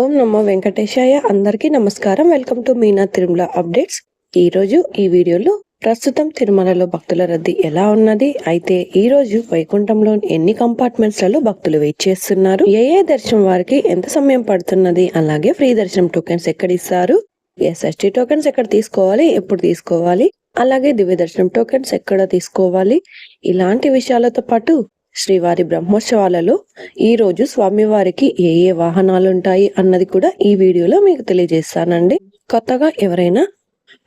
ఓం నమో వెంకటేశాయ. అందరికీ నమస్కారం. Welcome to Meena Tirumala updates. ఈ రోజు ఈ వీడియోలో ప్రస్తుతం తిరుమలలో భక్తుల రద్దీ ఎలా ఉన్నది? అయితే ఈ రోజు వైకుంఠంలో ఎన్ని కంపార్ట్మెంట్స్లలో భక్తులు వెయిట్ చేస్తున్నారు? ఏ ఏ దర్శనం వారికి ఎంత సమయం పడుతున్నది? అలాగే ఫ్రీ దర్శనం టోకెన్స్ ఎక్కడ ఇస్తారు ఎస్ఎస్టీ టోకెన్స్ ఎక్కడ తీసుకోవాలి? ఎప్పుడు తీసుకోవాలి? అలాగే దివ్య దర్శనం టోకెన్స్ ఎక్కడ తీసుకోవాలి? ఇలాంటి విషయాలతో పాటు శ్రీవారి బ్రహ్మోత్సవాలలో ఈరోజు స్వామివారికి ఏ ఏ వాహనాలు ఉంటాయి అన్నది కూడా ఈ వీడియోలో మీకు తెలియజేస్తానండి. కొత్తగా ఎవరైనా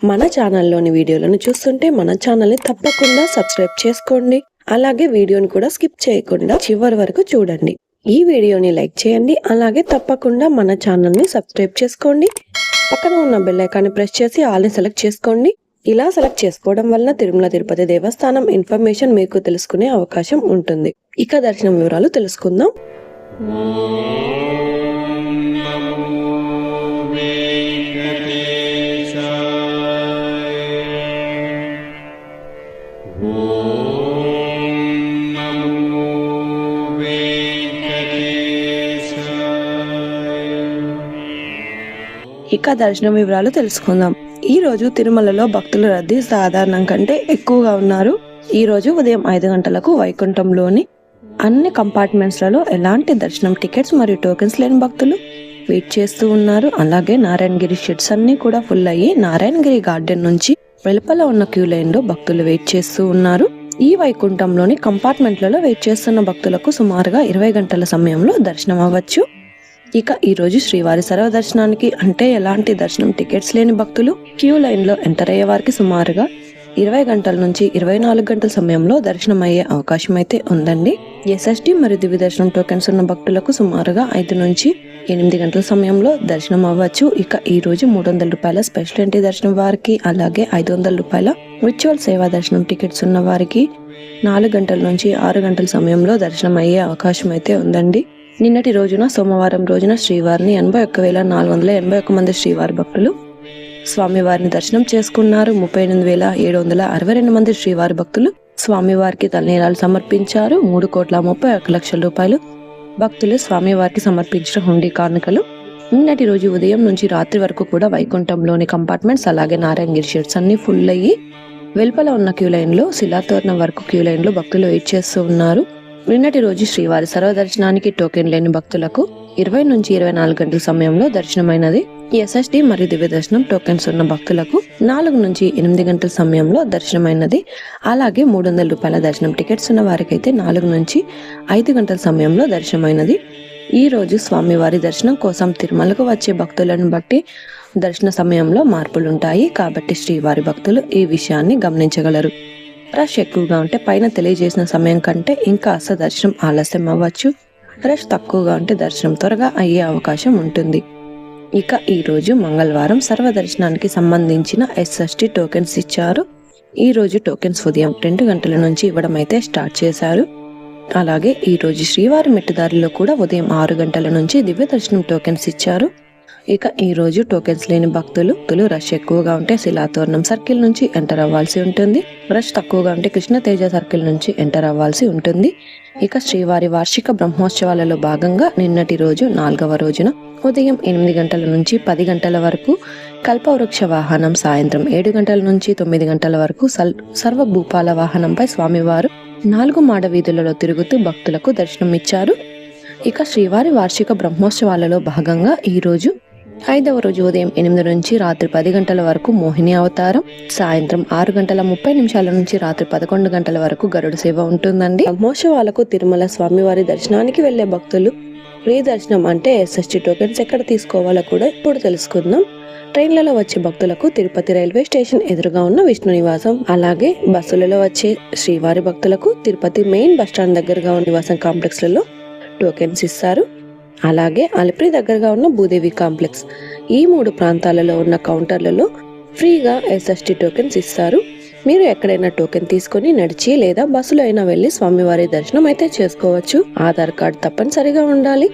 మన ఛానల్లోని వీడియోలను చూస్తుంటే మన ఛానల్ని తప్పకుండా సబ్స్క్రైబ్ చేసుకోండి. అలాగే వీడియోని కూడా స్కిప్ చేయకుండా చివరి వరకు చూడండి. ఈ వీడియోని లైక్ చేయండి. అలాగే తప్పకుండా మన ఛానల్ని సబ్స్క్రైబ్ చేసుకోండి. పక్కన ఉన్న బెల్ ఐకాన్ని ప్రెస్ చేసి ఆల్ని సెలెక్ట్ చేసుకోండి. ఇలా సెలెక్ట్ చేసుకోవడం వలన తిరుమల తిరుపతి దేవస్థానం ఇన్ఫర్మేషన్ మీకు తెలుసుకునే అవకాశం ఉంటుంది. ఇక దర్శనం వివరాలు తెలుసుకుందాం. ఇక దర్శనం వివరాలు తెలుసుకుందాం. ఈ రోజు తిరుమలలో భక్తుల రద్దీ సాధారణం కంటే ఎక్కువగా ఉన్నారు. ఈ రోజు ఉదయం ఐదు గంటలకు వైకుంఠంలోని అన్ని కంపార్ట్మెంట్స్లలో ఎలాంటి దర్శనం టికెట్స్ మరియు టోకెన్స్ లేని భక్తులు వెయిట్ చేస్తూ ఉన్నారు. అలాగే నారాయణగిరి షెడ్స్ అన్ని కూడా ఫుల్ అయ్యి నారాయణగిరి గార్డెన్ నుంచి వెలుపల ఉన్న క్యూ లైన్లో భక్తులు వెయిట్ చేస్తూ ఉన్నారు. ఈ వైకుంఠంలోని కంపార్ట్మెంట్లలో వెయిట్ చేస్తున్న భక్తులకు సుమారుగా ఇరవై గంటల సమయంలో దర్శనం అవ్వచ్చు. ఇక ఈరోజు శ్రీవారి సర్వ దర్శనానికి అంటే ఎలాంటి దర్శనం టికెట్స్ లేని భక్తులు? క్యూ లైన్లో ఎంటర్ అయ్యే వారికి సుమారుగా ఇరవై గంటల నుంచి ఇరవై నాలుగు గంటల సమయంలో దర్శనం అయ్యే అవకాశం అయితే ఉందండి. ఎస్ఎస్టి మరియు దివ్య దర్శనం టోకెన్స్ ఉన్న భక్తులకు సుమారుగా ఐదు నుంచి ఎనిమిది గంటల సమయంలో దర్శనం అవ్వచ్చు. ఇక ఈ రోజు మూడు వందల రూపాయల స్పెషల్ ఎంట్రీ దర్శనం వారికి అలాగే ఐదు వందల రూపాయల విర్చువల్ సేవా దర్శనం టికెట్స్ ఉన్న వారికి నాలుగు గంటల నుంచి ఆరు గంటల సమయంలో దర్శనం అయ్యే అవకాశం అయితే ఉందండి. నిన్నటి రోజున సోమవారం రోజున శ్రీవారిని ఎనభై ఒక్క వేల నాలుగు వందల ఎనభై ఒక్క మంది శ్రీవారి భక్తులు స్వామివారిని దర్శనం చేసుకున్నారు. ముప్పై ఎనిమిది వేల ఏడు వందల అరవై రెండు మంది శ్రీవారి భక్తులు స్వామివారికి తలనీలాలు సమర్పించారు. మూడు కోట్ల ముప్పై ఒక్క లక్షల రూపాయలు భక్తులు స్వామివారికి సమర్పించిన హుండీ కానుకలు. నిన్నటి రోజు ఉదయం నుంచి రాత్రి వరకు కూడా వైకుంఠంలోని కంపార్ట్మెంట్స్ అలాగే నారాయణగిరి షెడ్స్ అన్ని ఫుల్ అయ్యి వెలుపల ఉన్న క్యూ లైన్లో శిలాతోరణం వరకు క్యూ లైన్లో భక్తులు వెయిట్ చేస్తూ ఉన్నారు. నిన్నటి రోజు శ్రీవారి సర్వదర్శనానికి టోకెన్ లేని భక్తులకు ఇరవై నుంచి ఇరవై నాలుగు గంటల సమయంలో దర్శనమైనది. ఎస్ఎస్డి మరియు దివ్య దర్శనం టోకెన్స్ ఉన్న భక్తులకు నాలుగు నుంచి ఎనిమిది గంటల సమయంలో దర్శనమైనది. అలాగే మూడు వందల రూపాయల దర్శనం టికెట్స్ ఉన్న వారికైతే నాలుగు నుంచి ఐదు గంటల సమయంలో దర్శనమైనది. ఈ రోజు స్వామివారి దర్శనం కోసం తిరుమలకు వచ్చే భక్తులను బట్టి దర్శన సమయంలో మార్పులుంటాయి. కాబట్టి శ్రీవారి భక్తులు ఈ విషయాన్ని గమనించగలరు. రష్ ఎక్కువగా ఉంటే పైన తెలియజేసిన సమయం కంటే ఇంకా అస్స దర్శనం ఆలస్యం అవ్వచ్చు. రష్ తక్కువగా ఉంటే దర్శనం త్వరగా అయ్యే అవకాశం ఉంటుంది. ఇక ఈరోజు మంగళవారం సర్వదర్శనానికి సంబంధించిన ఎస్ఎస్టీ టోకెన్స్ ఇచ్చారు. ఈ రోజు టోకెన్స్ ఉదయం రెండు గంటల నుంచి ఇవ్వడం అయితే స్టార్ట్ చేశారు. అలాగే ఈ రోజు శ్రీవారి మెట్టుదారిలో కూడా ఉదయం ఆరు గంటల నుంచి దివ్య దర్శనం టోకెన్స్ ఇచ్చారు. ఇక ఈ రోజు టోకెన్స్ లేని భక్తులు భక్తులు రష్ ఎక్కువగా ఉంటే శిలాతోరణం సర్కిల్ నుంచి ఎంటర్ అవ్వాల్సి ఉంటుంది. రష్ తక్కువగా ఉంటే కృష్ణ తేజ సర్కిల్ నుంచి ఎంటర్ అవ్వాల్సి ఉంటుంది. ఇక శ్రీవారి వార్షిక బ్రహ్మోత్సవాలలో భాగంగా నిన్నటి రోజు నాలుగవ రోజున ఉదయం ఎనిమిది గంటల నుంచి పది గంటల వరకు కల్పవృక్ష వాహనం సాయంత్రం ఏడు గంటల నుంచి తొమ్మిది గంటల వరకు సల్ సర్వ భూపాల వాహనంపై స్వామివారు నాలుగు మాడ వీధులలో తిరుగుతూ భక్తులకు దర్శనం ఇచ్చారు ఇక శ్రీవారి వార్షిక బ్రహ్మోత్సవాలలో భాగంగా ఈరోజు ఐదవ రోజు ఉదయం ఎనిమిది నుంచి రాత్రి పది గంటల వరకు మోహిని అవతారం సాయంత్రం ఆరు గంటల ముప్పై నిమిషాల నుంచి రాత్రి పదకొండు గంటల వరకు గరుడ సేవ ఉంటుందండి. బ్రహ్మోత్సవాలకు తిరుమల స్వామివారి దర్శనానికి వెళ్ళే భక్తులు ఫ్రీ దర్శనం అంటే ఎస్ఎస్టీ టోకెన్స్ ఎక్కడ తీసుకోవాలో కూడా ఇప్పుడు తెలుసుకుందాం. ట్రైన్లలో వచ్చే భక్తులకు తిరుపతి రైల్వే స్టేషన్ ఎదురుగా ఉన్న విష్ణు నివాసం అలాగే బస్సులలో వచ్చే శ్రీవారి భక్తులకు తిరుపతి మెయిన్ బస్టాండ్ దగ్గరగా ఉన్న నివాసం కాంప్లెక్స్లలో టోకెన్స్ ఇస్తారు. అలాగే అలిపిరి దగ్గరగా ఉన్న భూదేవి కాంప్లెక్స్. ఈ మూడు ప్రాంతాలలో ఉన్న కౌంటర్లలో ఫ్రీగా ఎస్ఎస్టీ టోకెన్స్ ఇస్తారు. మీరు ఎక్కడైనా టోకెన్ తీసుకొని నడిచి లేదా బస్సులో అయినా వెళ్ళి స్వామివారి దర్శనం అయితే చేసుకోవచ్చు. ఆధార్ కార్డ్ తప్పనిసరిగా ఉండాలి.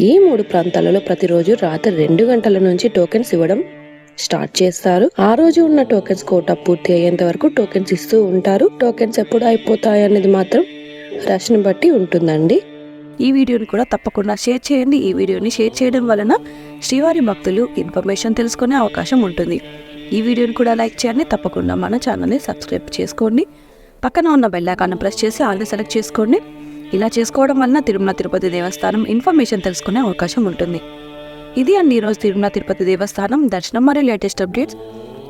ఈ మూడు ప్రాంతాలలో ప్రతిరోజు రాత్రి రెండు గంటల నుంచి టోకెన్స్ ఇవ్వడం స్టార్ట్ చేస్తారు. ఆ రోజు ఉన్న టోకెన్స్ కోట పూర్తి అయ్యేంత వరకు టోకెన్స్ ఇస్తూ ఉంటారు. టోకెన్స్ ఎప్పుడు అయిపోతాయి అనేది మాత్రం రష్ని బట్టి ఉంటుందండి. ఈ వీడియోని కూడా తప్పకుండా షేర్ చేయండి. ఈ వీడియోని షేర్ చేయడం వలన శ్రీవారి భక్తులు ఇన్ఫర్మేషన్ తెలుసుకునే అవకాశం ఉంటుంది. ఈ వీడియోని కూడా లైక్ చేయండి. తప్పకుండా మన ఛానల్ని సబ్స్క్రైబ్ చేసుకోండి. పక్కన ఉన్న బెల్లాకాన్ని ప్రెస్ చేసి ఆల్ని సెలెక్ట్ చేసుకోండి. ఇలా చేసుకోవడం వలన తిరుమల తిరుపతి దేవస్థానం ఇన్ఫర్మేషన్ తెలుసుకునే అవకాశం ఉంటుంది. ఇది అండి ఈరోజు తిరుమల తిరుపతి దేవస్థానం. దర్శనం మరియు లేటెస్ట్ అప్డేట్స్.